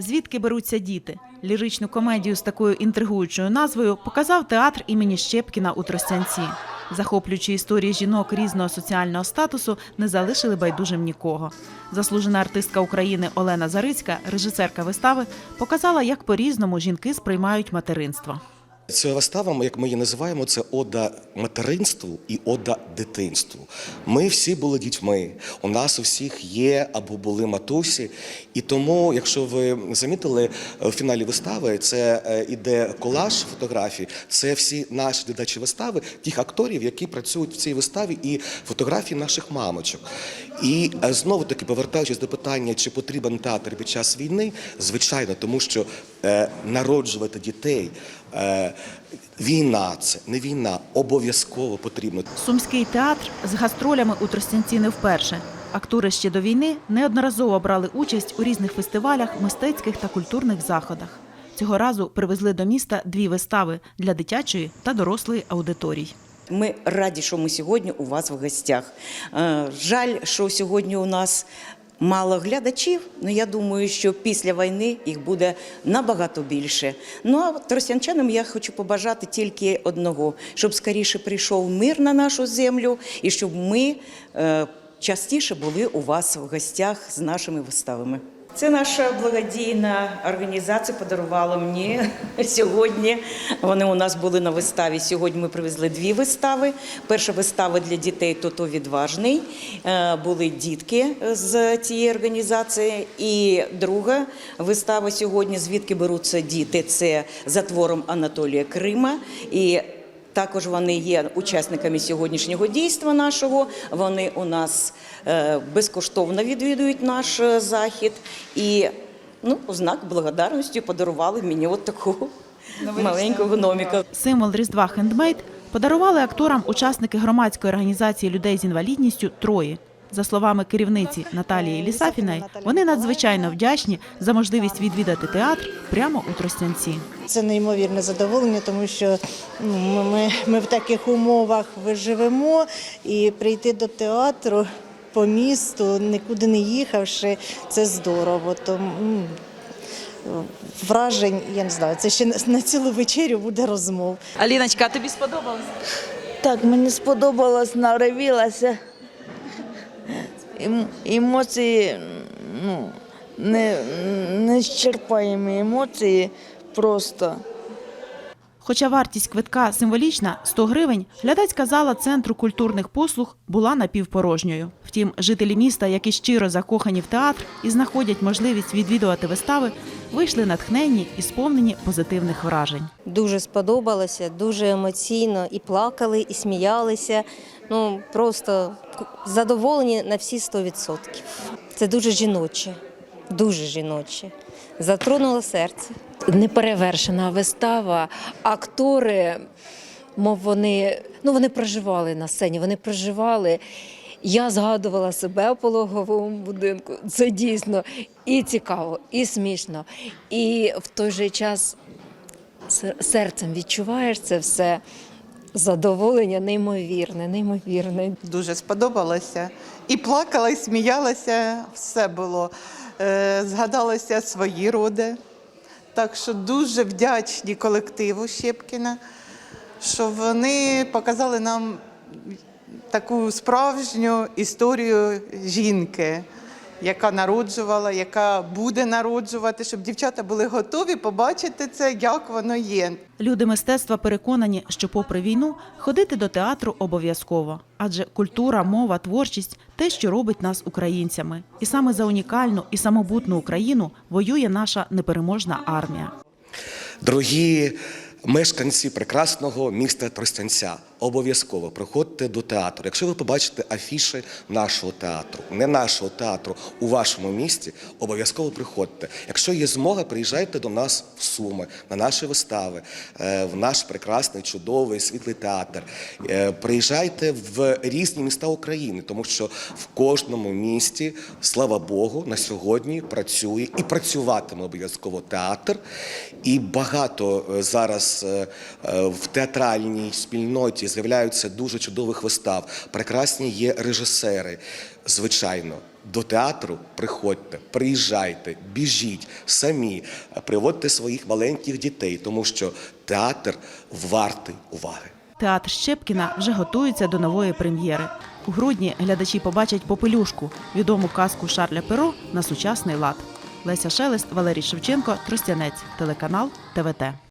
Звідки беруться діти? Ліричну комедію з такою інтригуючою назвою показав театр імені Щепкіна у Тростянці. Захоплюючі історії жінок різного соціального статусу не залишили байдужим нікого. Заслужена артистка України Олена Зарицька, режисерка вистави, показала, як по-різному жінки сприймають материнство. Ця вистава, як ми її називаємо, це ода материнству і ода дитинству. Ми всі були дітьми. У нас у всіх є або були матусі. І тому, якщо ви замітили в фіналі вистави, це е, іде колаж фотографій, це всі наші дитячі вистави, тих акторів, які працюють в цій виставі, і фотографії наших мамочок. І е, знову таки, повертаючись до питання, чи потрібен театр під час війни, звичайно, тому що е, народжувати дітей. Е, Війна це не війна, обов'язково потрібно. Сумський театр з гастролями у Тростянці не вперше. Актори ще до війни неодноразово брали участь у різних фестивалях, мистецьких та культурних заходах. Цього разу привезли до міста дві вистави для дитячої та дорослої аудиторій. Ми раді, що ми сьогодні у вас в гостях. Е, Жаль, що сьогодні у нас мало глядачів, але я думаю, що після війни їх буде набагато більше. Ну а тростянчанам я хочу побажати тільки одного: щоб скоріше прийшов мир на нашу землю і щоб ми е, частіше були у вас в гостях з нашими виставами. Це наша благодійна організація подарувала мені сьогодні. Вони у нас були на виставі. Сьогодні ми привезли дві вистави. Перша вистава для дітей Тото відважний. Е, Були дітки з цієї організації. І друга вистава сьогодні, звідки беруться діти. Це за твором Анатолія Крима. І також вони є учасниками сьогоднішнього дійства нашого. Вони у нас е, безкоштовно відвідують наш е, захід і ну, у знак благодарності подарували мені от таку маленьку гноміку. Символ Різдва хендмейд подарували акторам учасники громадської організації людей з інвалідністю Трої. За словами керівниці Наталії Лісафіної, вони надзвичайно вдячні за можливість відвідати театр прямо у Тростянці. Це неймовірне задоволення, тому що ну, ми, ми, ми в таких умовах виживемо і прийти до театру по місту, нікуди не їхавши, це здорово. Тому, вражень, я не знаю, це ще на- на цілу вечерю буде розмов. Аліночка, а тобі сподобалось? Так, мені сподобалось, наривілася. Ем- Емоції, ну, не, нещерпаємі емоції просто. Хоча вартість квитка символічна 100 гривень, глядацька зала центру культурних послуг була напівпорожньою. Втім, жителі міста, які щиро закохані в театр і знаходять можливість відвідувати вистави, вийшли натхненні і сповнені позитивних вражень. Дуже сподобалося, дуже емоційно і плакали, і сміялися. Ну просто задоволені на всі 100%. Це дуже жіноче, дуже жіноче. Затронуло серце. Неперевершена вистава. Актори, мов вони, ну вони проживали на сцені, вони проживали. Я згадувала себе у пологовому будинку. Це дійсно і цікаво, і смішно. І в той же час серцем відчуваєш це все задоволення неймовірне, неймовірне. Дуже сподобалося. І плакала, і сміялася, все було. Е, Згадалося свої роди. Так що дуже вдячні колективу Щепкіна, що вони показали нам таку справжню історію жінки, яка народжувала, яка буде народжувати, щоб дівчата були готові побачити це, як воно є. Люди мистецтва переконані, що попри війну ходити до театру обов'язково, адже культура, мова, творчість те, що робить нас українцями. І саме за унікальну і самобутну Україну воює наша непереможна армія. Дорогі мешканці прекрасного міста Тростянця, обов'язково приходьте до театру. Якщо ви побачите афіши нашого театру, не нашого театру у вашому місті, обов'язково приходьте. Якщо є змога, приїжджайте до нас в Суми, на наші вистави, е, в наш прекрасний, чудовий, світлий театр. Е, Приїжджайте в різні міста України, тому що в кожному місті, слава Богу, на сьогодні працює і працюватиме обов'язково театр. І багато е, зараз е, е, в театральній спільноті з'являються дуже чудових вистав. Прекрасні є режисери, звичайно. До театру приходьте, приїжджайте, біжіть самі, приводьте своїх маленьких дітей, тому що театр вартий уваги. Театр Щепкіна вже готується до нової прем'єри. У грудні глядачі побачать попелюшку, відому казку Шарля Перо на сучасний лад. Леся Шелест, Валерій Шевченко, Тростянець, телеканал ТВТ.